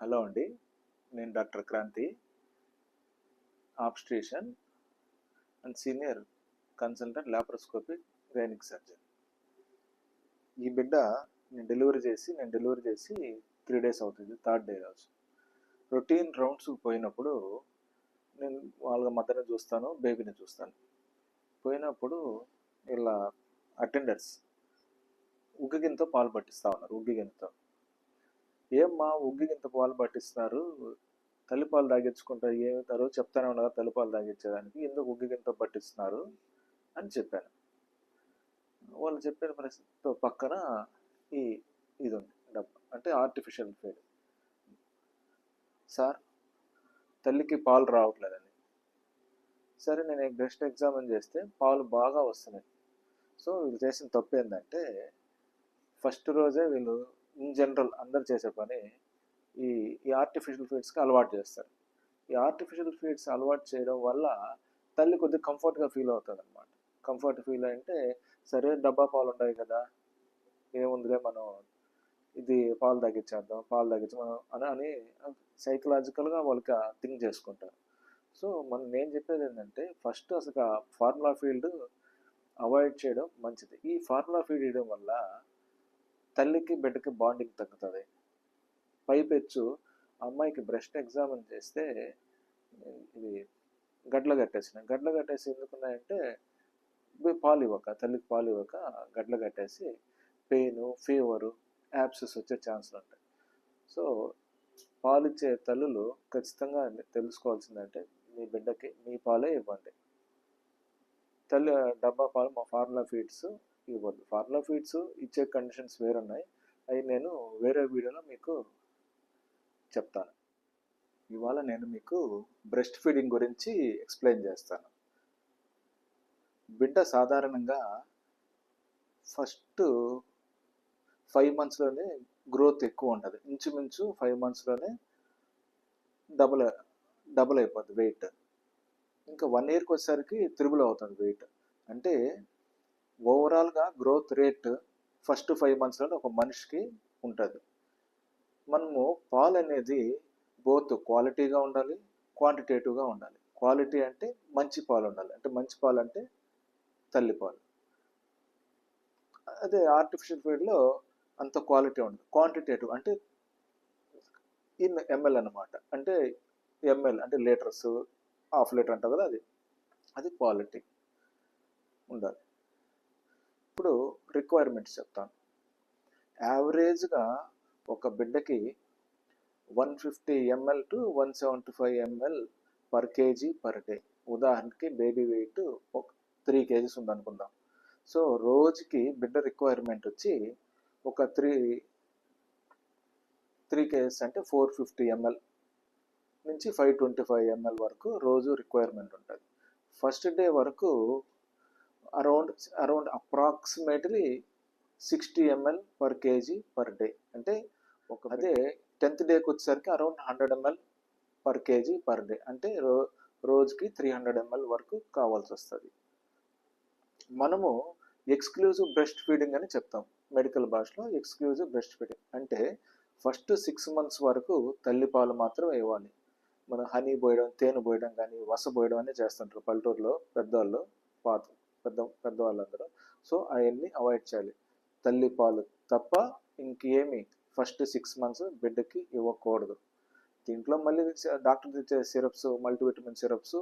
Hello అండి నేను doctor Kranti obstetrician and senior consultant laparoscopic gynaec surgeon. ఈ బిడ్డ నేను డెలివరీ చేసి నేను డెలివరీ చేసి త్రీ డేస్ అవుతుంది థర్డ్ డే రోజు. రొటీన్ రౌండ్స్ పోయినప్పుడు నేను వాళ్ళ మదర్ని చూస్తాను బేబీని చూస్తాను. పోయినప్పుడు ఇలా అటెండర్స్ ఉగ్గిగినతో పాలు పట్టిస్తూ ఉన్నారు ఉగ్గిగినతో ఏమ్మా ఉగ్గిగింత పాలు పట్టిస్తున్నారు తల్లిపాలు తాగించుకుంటా ఏమవుతారో చెప్తానే ఉండగా తల్లిపాలు తాగించేదానికి? ఎందుకు ఉగ్గిగింత పట్టిస్తున్నారు? అని చెప్పాను. వాళ్ళు చెప్పిన పరిస్థితితో పక్కన ఈ ఇది ఉంది డబ్బా. అంటే ఆర్టిఫిషియల్ ఫీడ్ సార్ తల్లికి పాలు రావట్లేదని సరే నేను బ్రెస్ట్ ఎగ్జామిన్ చేస్తే పాలు బాగా వస్తున్నాయి. సో వీళ్ళు చేసిన తప్పు ఏంటంటే ఫస్ట్ రోజే వీళ్ళు ఇన్ జనరల్ అందరు చేసే పని ఈ ఈ ఆర్టిఫిషియల్ ఫీడ్స్కి అలవాటు చేస్తారు. ఈ ఆర్టిఫిషియల్ ఫీడ్స్ అలవాటు చేయడం వల్ల తల్లి కొద్దిగా కంఫర్ట్గా ఫీల్ అవుతుంది అనమాట కంఫర్ట్ ఫీల్ అంటే సరే డబ్బా పాలు ఉండవు కదా ఏముందిలే మనం ఇది పాలు తగ్గించేద్దాం పాలు తగ్గించి మనం అని అని సైకలాజికల్గా వాళ్ళకి థింక్ చేసుకుంటారు. సో మనం నేను చెప్పేది ఏంటంటే ఫస్ట్ అసలు ఫార్ములా ఫీల్డ్ అవాయిడ్ చేయడం మంచిది. ఈ ఫార్ములా ఫీడ్ ఇవ్వడం వల్ల తల్లికి బిడ్డకి బాండింగ్ తగ్గుతుంది. పైపెచ్చు అమ్మాయికి బ్రెస్ట్ ఎగ్జామిన్ చేస్తే ఇది గడ్ల కట్టేసిన గడ్ల కట్టేసి ఎందుకున్నాయంటే పాలు ఇవ్వక తల్లికి పాలు ఇవ్వక గడ్ల కట్టేసి పెయిన్ ఫీవరు యాప్సెస్ వచ్చే ఛాన్సులు ఉంటాయి. సో పాలిచ్చే తల్లులు ఖచ్చితంగా తెలుసుకోవాల్సిందంటే మీ బిడ్డకి మీ పాలే ఇవ్వండి. తల్లి డబ్బా పాలు మా ఫార్ములా ఫీడ్స్ ఇవ్వద్దు ఫార్ములా ఫీడ్స్ ఇచ్చే కండిషన్స్ వేరున్నాయి. అవి నేను వేరే వీడియోలో మీకు చెప్తాను ఇవాళ నేను మీకు బ్రెస్ట్ ఫీడింగ్ గురించి ఎక్స్ప్లెయిన్ చేస్తాను. బిడ్డ సాధారణంగా ఫస్ట్ ఫైవ్ మంత్స్లోనే గ్రోత్ ఎక్కువ ఉంటుంది. ఇంచుమించు ఫైవ్ మంత్స్లోనే డబుల్ డబుల్ అయిపోద్ది వెయిట్. ఇంకా వన్ ఇయర్కి వచ్చేసరికి త్రిబుల్ అవుతుంది వెయిట్. అంటే ఓవరాల్గా గ్రోత్ రేట్ ఫస్ట్ ఫైవ్ మంత్స్లో ఒక మనిషికి ఉంటుంది. మనము పాలు అనేది బోత్ క్వాలిటీగా ఉండాలి క్వాంటిటేటివ్గా ఉండాలి. క్వాలిటీ అంటే మంచి పాలు ఉండాలి. అంటే మంచి పాలు అంటే తల్లిపాలు అదే ఆర్టిఫిషియల్ ఫీడ్లో అంత క్వాలిటీ ఉండదు. క్వాంటిటేటివ్ అంటే ఇన్ ఎంఎల్ అనమాట అంటే ఎంఎల్ అంటే లీటర్స్ హాఫ్ లీటర్ అంటారు కదా అది. అది క్వాలిటీ ఉండాలి. ఇప్పుడు రిక్వైర్మెంట్స్ చెప్తాను. యావరేజ్గా ఒక బిడ్డకి one fifty ML to one seventy five ML per kg per day ఉదాహరణకి బేబీ వెయిట్ ఒక త్రీ కేజీస్ ఉందనుకుందాం. సో రోజుకి బిడ్డ రిక్వైర్మెంట్ వచ్చి ఒక త్రీ త్రీ కేజెస్ అంటే ఫోర్ ఫిఫ్టీ ఎంఎల్ నుంచి ఫైవ్ ట్వంటీ ఫైవ్ ఎంఎల్ వరకు రోజు రిక్వైర్మెంట్ ఉంటుంది. ఫస్ట్ డే వరకు around around approximately sixty ML per kg per day. అంటే ఒక అదే టెన్త్ డేకి వచ్చేసరికి around hundred ML per kg per day. అంటే రో రోజుకి త్రీ హండ్రెడ్ ఎంఎల్ వరకు కావాల్సి వస్తుంది. మనము ఎక్స్క్లూజివ్ బ్రెస్ట్ ఫీడింగ్ అని చెప్తాం మెడికల్ భాషలో ఎక్స్క్లూజివ్ బ్రెస్ట్ ఫీడింగ్. అంటే ఫస్ట్ సిక్స్ మంత్స్ వరకు తల్లిపాలు మాత్రం ఇవ్వాలి. మనం హనీ పోయడం తేనె పోయడం కానీ వస పోయడం అనేది చేస్తుంటారు పల్లెటూరులో పెద్దవాళ్ళు పాత పెద్ద పెద్దవాళ్ళందరూ. సో అవన్నీ అవాయిడ్ చేయాలి. తల్లి పాలు తప్ప ఇంకేమి ఫస్ట్ సిక్స్ మంత్స్ బిడ్డకి ఇవ్వకూడదు. దీంట్లో మళ్ళీ డాక్టర్ ఇచ్చే సిరప్స్ మల్టీవిటమిన్ సిరప్స్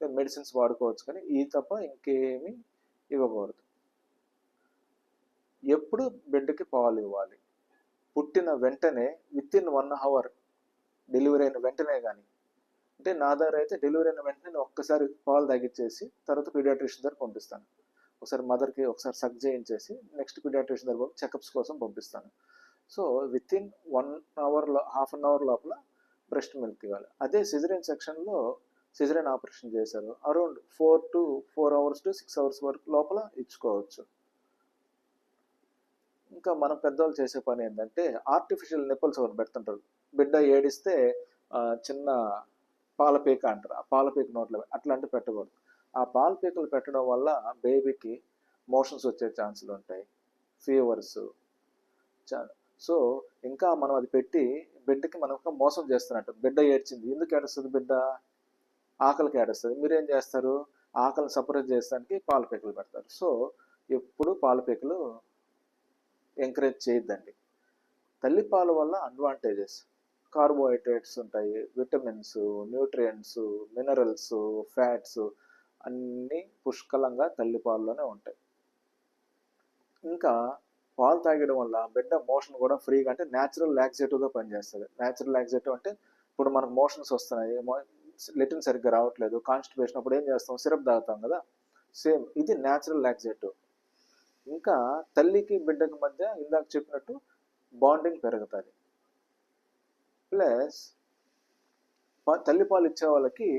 మెడిసిన్స్ వాడుకోవచ్చు కానీ ఈ తప్ప ఇంకేమి ఇవ్వకూడదు. ఎప్పుడు బిడ్డకి పాలు ఇవ్వాలి? పుట్టిన వెంటనే with in one hour delivery అయిన వెంటనే కానీ అంటే నా దగ్గర అయితే డెలివరీ అయిన వెంటనే నేను ఒక్కసారి పాలు తగ్గించేసి తర్వాత పీడియాట్రిషియన్ దగ్గర పంపిస్తాను. ఒకసారి మదర్కి ఒకసారి సక్ చేయించేసి నెక్స్ట్ పీడియాట్రిషియన్ దగ్గర చెకప్స్ కోసం పంపిస్తాను. సో విత్ ఇన్ వన్ అవర్లో హాఫ్ అన్ అవర్ లోపల బ్రెస్ట్ మిల్క్ ఇవ్వాలి. అదే సిజరైన్ సెక్షన్లో సిజరైన్ ఆపరేషన్ చేశారు. Around four to four hours to six hours వరకు లోపల ఇచ్చుకోవచ్చు. ఇంకా మనం పెద్దవాళ్ళు చేసే పని ఏంటంటే ఆర్టిఫిషియల్ నిప్పల్స్ ఒకటి పెడుతుంటారు. బిడ్డ ఏడిస్తే చిన్న పాలపీక అంటారు. ఆ పాలపీక నోట్లో అట్లాంటివి పెట్టకూడదు. ఆ పాలపీకలు పెట్టడం వల్ల బేబీకి మోషన్స్ వచ్చే ఛాన్సులు ఉంటాయి. ఫీవర్స్. సో ఇంకా మనం అది పెట్టి బిడ్డకి మనం ఒక మోసం చేస్తున్నట్టు బిడ్డ ఏడ్చింది. ఎందుకు ఏడుస్తుంది బిడ్డ? ఆకలికి ఏడుస్తుంది. మీరేం చేస్తారు? ఆకలిని సపరేట్ చేయడానికి పాలపీకలు పెడతారు. సో ఎప్పుడు పాలపీకలు ఎంకరేజ్ చేయొద్దండి. తల్లిపాల వల్ల అడ్వాంటేజెస్. కార్బోహైడ్రేట్స్ ఉంటాయి. విటమిన్స్ న్యూట్రియంట్స్ మినరల్స్ ఫ్యాట్స్ అన్నీ పుష్కలంగా తల్లిపాల్లోనే ఉంటాయి. ఇంకా పాలు తాగడం వల్ల బిడ్డ మోషన్ కూడా ఫ్రీగా అంటే న్యాచురల్ లాక్సేటివ్గా పనిచేస్తుంది. న్యాచురల్ లాక్సేటివ్ అంటే ఇప్పుడు మనకు మోషన్స్ వస్తున్నాయి. లెటిన్ సరిగ్గా రావట్లేదు. కాన్స్టిపేషన్ అప్పుడు ఏం చేస్తాం? సిరప్ తాగుతాం కదా? సేమ్ ఇది న్యాచురల్ లాక్సేటివ్. ఇంకా తల్లికి బిడ్డకి మధ్య ఇందాక చెప్పినట్టు బాండింగ్ పెరుగుతుంది. ప్లస్ తల్లిపాలు ఇచ్చే వాళ్ళకి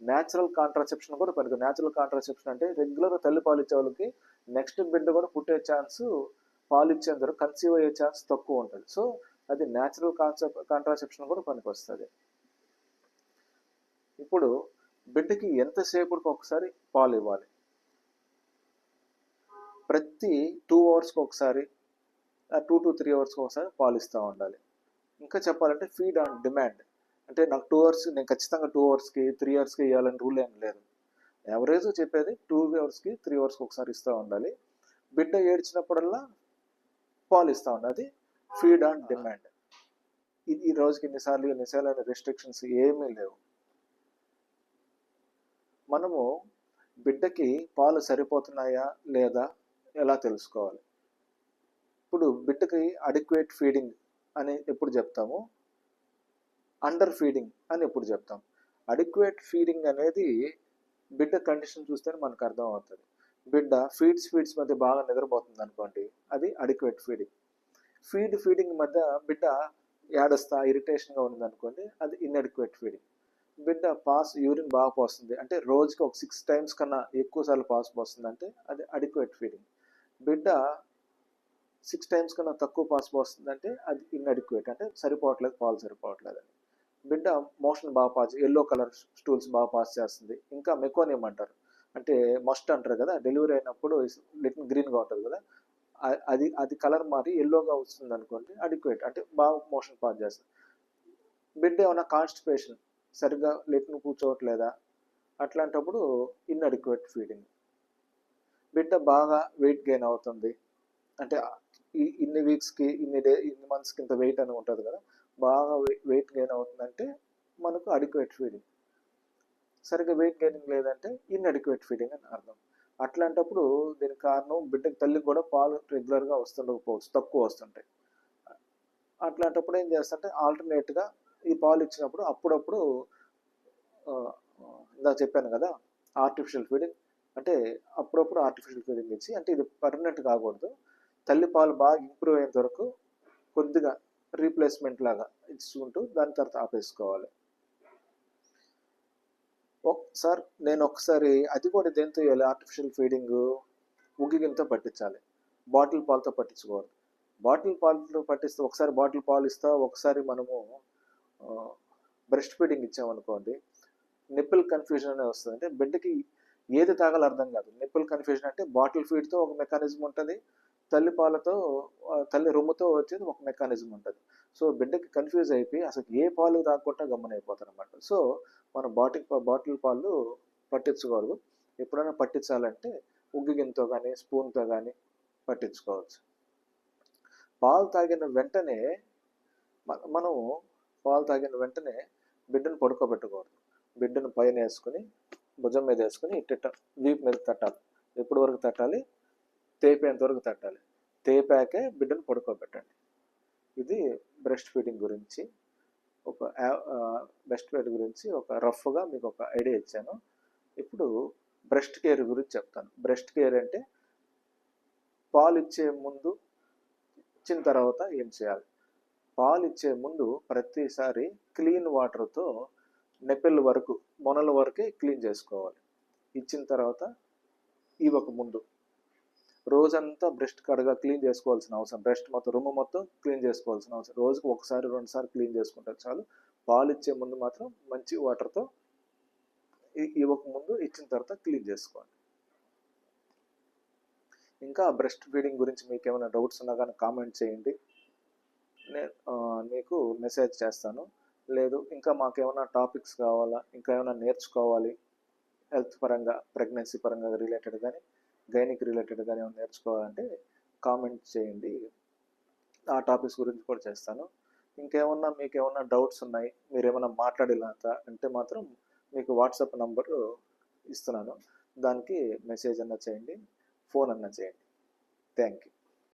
న్యాచురల్ కాంట్రాసెప్షన్ కూడా పనికి న్యాచురల్ కాంట్రాసెప్షన్ అంటే రెగ్యులర్ తల్లిపాలు ఇచ్చే వాళ్ళకి నెక్స్ట్ బిడ్డ కూడా పుట్టే ఛాన్స్ పాలు ఇచ్చేందుకు కన్సీవ్ అయ్యే ఛాన్స్ తక్కువ ఉంటుంది. సో అది న్యాచురల్ కాన్సెప్ట్ కాంట్రాసెప్షన్ కూడా పనికొస్తుంది. ఇప్పుడు బిడ్డకి ఎంతసేపుకి ఒకసారి పాలు ఇవ్వాలి? ప్రతి టూ అవర్స్కి ఒకసారి టూ టు త్రీ అవర్స్కి ఒకసారి పాలు ఇస్తూ ఉండాలి. ఇంకా చెప్పాలంటే ఫీడ్ ఆన్ డిమాండ్ అంటే నాకు టూ అవర్స్ నేను ఖచ్చితంగా టూ అవర్స్కి త్రీ అవర్స్కి ఇవ్వాలని రూల్ ఏం లేదు. ఎవరేజ్ చెప్పేది టూ అవర్స్కి త్రీ అవర్స్కి ఒకసారి ఇస్తూ ఉండాలి. బిడ్డ ఏడ్చినప్పుడల్లా పాలు ఇస్తూ ఉండాలి. ఫీడ్ ఆన్ డిమాండ్ ఇది ఈ రోజుకి ఎన్నిసార్లు ఎన్నిసార్లు అనే రెస్ట్రిక్షన్స్ ఏమీ లేవు. మనము బిడ్డకి పాలు సరిపోతున్నాయా లేదా ఎలా తెలుసుకోవాలి? ఇప్పుడు బిడ్డకి అడిక్వేట్ ఫీడింగ్ అని ఎప్పుడు చెప్తాము? అండర్ ఫీడింగ్ అని ఎప్పుడు చెప్తాం అడిక్వేట్ ఫీడింగ్ అనేది బిడ్డ కండిషన్ చూస్తేనే మనకు అర్థం అవుతుంది బిడ్డ ఫీడ్స్ ఫీడ్స్ మధ్య బాగా నిద్రపోతుంది అనుకోండి అది అడిక్వేట్ ఫీడింగ్ ఫీడ్ ఫీడింగ్ మధ్య బిడ్డ ఏడస్తా ఇరిటేషన్గా ఉంది అనుకోండి అది ఇన్అడిక్వేట్ ఫీడింగ్ బిడ్డ పాస్ యూరిన్ బాగా పోస్తుంది. అంటే రోజుకి ఒక సిక్స్ టైమ్స్ కన్నా ఎక్కువ సార్లు పాస్ పోస్తుంది అంటే అది అడిక్వేట్ ఫీడింగ్ బిడ్డ సిక్స్ టైమ్స్ కన్నా తక్కువ పాస్ వస్తుందంటే అది ఇన్అడిక్వేట్ అంటే సరిపోవట్లేదు పాలు సరిపోవట్లేదు అని బిడ్డ మోషన్ బాగా పాస్ ఎల్లో కలర్ స్టూల్స్ బాగా పాస్ చేస్తుంది. ఇంకా మెకోనియం అంటారు. అంటే మస్ట్ అంటారు కదా డెలివరీ అయినప్పుడు లిటిల్ గ్రీన్గా ఉంటుంది కదా. అది అది కలర్ మారి ఎల్లోగా వస్తుంది అనుకోండి అడిక్వేట్ అంటే బాగా మోషన్ పాస్ చేస్తుంది. బిడ్డ ఏమైనా కాన్స్టిపేషన్ సరిగ్గా లెట్ను కూర్చోవట్లేదా? అట్లాంటప్పుడు ఇన్అడిక్వేట్ ఫీడింగ్. బిడ్డ బాగా వెయిట్ గెయిన్ అవుతుంది. అంటే ఈ ఇన్ని వీక్స్కి ఇన్ని డే ఇన్ని మంత్స్కి ఇంత వెయిట్ అని ఉంటుంది కదా బాగా వెయిట్ గెయిన్ అవుతుందంటే మనకు అడిక్వేట్ ఫీడింగ్ సరిగ్గా వెయిట్ గెయినింగ్ లేదంటే ఇన్అడిక్వేట్ ఫీడింగ్ అని అర్థం. అట్లాంటప్పుడు దీనికి కారణం బిడ్డకి తల్లికి కూడా పాలు రెగ్యులర్గా వస్తుండకపోవచ్చు తక్కువ వస్తుంటాయి. అట్లాంటప్పుడు ఏం చేస్తుంటే ఆల్టర్నేట్గా ఈ పాలు ఇచ్చినప్పుడు అప్పుడప్పుడు ఇందాక చెప్పాను కదా ఆర్టిఫిషియల్ ఫీడింగ్ అంటే అప్పుడప్పుడు ఆర్టిఫిషియల్ ఫీడింగ్ ఇచ్చి అంటే ఇది పర్మనెంట్ కాకూడదు. తల్లి పాలు బాగా ఇంప్రూవ్ అయ్యేంత వరకు కొద్దిగా రీప్లేస్మెంట్ లాగా ఇచ్చుకుంటూ దాని తర్వాత ఆపేసుకోవాలి. సార్ నేను ఒకసారి అది కూడా దేంతో ఇవ్వాలి ఆర్టిఫిషియల్ ఫీడింగ్ ఉగ్గిగినతో పట్టించాలి. బాటిల్ పాలతో పట్టించకూడదు బాటిల్ పాలతో పట్టిస్తే ఒకసారి బాటిల్ పాలు ఇస్తా ఒకసారి మనము బ్రెస్ట్ ఫీడింగ్ ఇచ్చామనుకోండి నిప్పుల్ కన్ఫ్యూజన్ అనేది వస్తుంది. అంటే బిడ్డకి ఏది తాగాలో అర్థం కాదు. నిప్పుల్ కన్ఫ్యూజన్ అంటే బాటిల్ ఫీడ్తో ఒక మెకానిజం ఉంటుంది. తల్లి పాలతో తల్లి రొమ్ముతో వచ్చేది ఒక మెకానిజం ఉంటుంది. సో బిడ్డకి కన్ఫ్యూజ్ అయిపోయి అసలు ఏ పాలు తాగకుండా గమనైపోతారు అనమాట సో మనం బాటిల్ బాటిల్ పాలు పట్టించకూడదు ఎప్పుడైనా పట్టించాలంటే ఉగ్గి గిన్నెతో కానీ స్పూన్తో కానీ పట్టించుకోవచ్చు. పాలు తాగిన వెంటనే మనము పాలు తాగిన వెంటనే బిడ్డను పడుకోబెట్టకూడదు బిడ్డను పైన వేసుకుని భుజం మీద వేసుకుని ఇట్ట వీప్ మీద తట్టాలి. ఎప్పటి వరకు తట్టాలి? తేపేంత వరకు తట్టాలి. తేపాకే బిడ్డను పడుకోబెట్టండి. ఇది బ్రెస్ట్ ఫీడింగ్ గురించి ఒక బ్రెస్ట్ ఫీడ్ గురించి ఒక రఫ్గా మీకు ఒక ఐడియా ఇచ్చాను. ఇప్పుడు బ్రెస్ట్ కేర్ గురించి చెప్తాను. బ్రెస్ట్ కేర్ అంటే పాలు ఇచ్చే ముందు ఇచ్చిన తర్వాత ఏం చేయాలి? పాలు ఇచ్చే ముందు ప్రతిసారి క్లీన్ వాటర్తో నెప్పెల్ వరకు మొనల వరకే క్లీన్ చేసుకోవాలి. ఇచ్చిన తర్వాత ఇవ్వక ముందు రోజంతా బ్రెస్ట్ కడగా క్లీన్ చేసుకోవాల్సిన అవసరం. బ్రెస్ట్ మొత్తం రూమ్ మొత్తం క్లీన్ చేసుకోవాల్సిన అవసరం. రోజుకు ఒకసారి రెండుసార్లు క్లీన్ చేసుకుంటే చాలు. పాలు ఇచ్చే ముందు మాత్రం మంచి వాటర్తో ఇవ్వక ముందు ఇచ్చిన తర్వాత క్లీన్ చేసుకోండి. ఇంకా బ్రెస్ట్ ఫీడింగ్ గురించి మీకు ఏమైనా డౌట్స్ ఉన్నా కానీ కామెంట్ చేయండి. నేను మీకు మెసేజ్ చేస్తాను. లేదు ఇంకా మాకేమైనా టాపిక్స్ కావాలా? ఇంకా ఏమైనా నేర్చుకోవాలి? హెల్త్ పరంగా ప్రెగ్నెన్సీ పరంగా రిలేటెడ్ కానీ గైనిక్ రిలేటెడ్ కానీ ఏమైనా నేర్చుకోవాలంటే కామెంట్ చేయండి. ఆ టాపిక్స్ గురించి కూడా చేస్తాను. ఇంకేమన్నా మీకు ఏమన్నా డౌట్స్ ఉన్నాయి మీరు ఏమైనా మాట్లాడేలాక అంటే మాత్రం మీకు వాట్సాప్ నంబరు ఇస్తున్నాను. దానికి మెసేజ్ అన్న చేయండి ఫోన్ అన్న చేయండి. Thank you